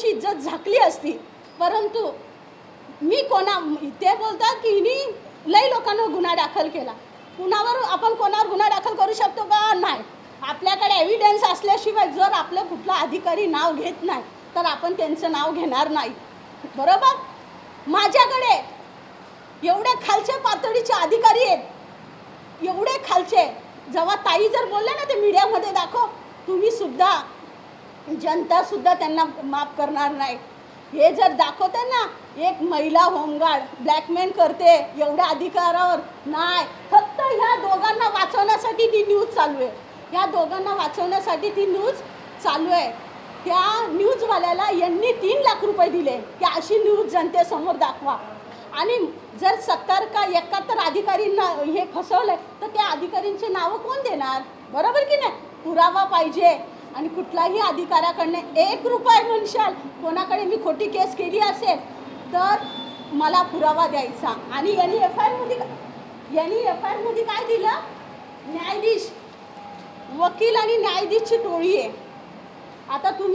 लोकांची इज्जत झाकली असती. परंतु मी कोणा ते बोलतात की हिनी लई लोकांवर गुन्हा दाखल केला. कुणावर आपण कोणावर गुन्हा दाखल करू शकतो का? नाही. आपल्याकडे एव्हिडन्स असल्याशिवाय जर आपलं कुठला अधिकारी नाव घेत नाही तर आपण त्यांचं नाव घेणार नाही. बरोबर? माझ्याकडे एवढे खालच्या पातळीचे अधिकारी आहेत. एवढे खालचे. जेव्हा ताई जर बोलले ना ते मीडियामध्ये दाखव. तुम्ही सुद्धा जनता सुद्धा त्यांना माफ करणार नाही. हे जर दाखवते ना एक महिला होमगार्ड ब्लॅकमेल करते एवढ्या अधिकारावर. नाही फक्त ह्या दोघांना वाचवण्यासाठी ती न्यूज चालू आहे. ह्या दोघांना वाचवण्यासाठी ती न्यूज चालू आहे. त्या न्यूजवाल्याला यांनी तीन लाख रुपये दिले. की अशी न्यूज जनतेसमोर दाखवा. आणि जर सत्तर का एकाहत्तर अधिकारींना हे फसवलंय तर त्या अधिकारींचे नावं कोण देणार? बरोबर की नाही? पुरावा पाहिजे. आणि कुठलाही अधिकाऱ्याकडनं एक रुपये म्हणशाल कोणाकडे मी खोटी केस केली असेल तर मला पुरावा द्यायचा. आणि यांनी एफ आय आरमध्ये यांनी एफ आय आरमध्ये काय दिलं? न्यायाधीश वकील आणि न्यायाधीशची टोळी आहे. आता तुम्ही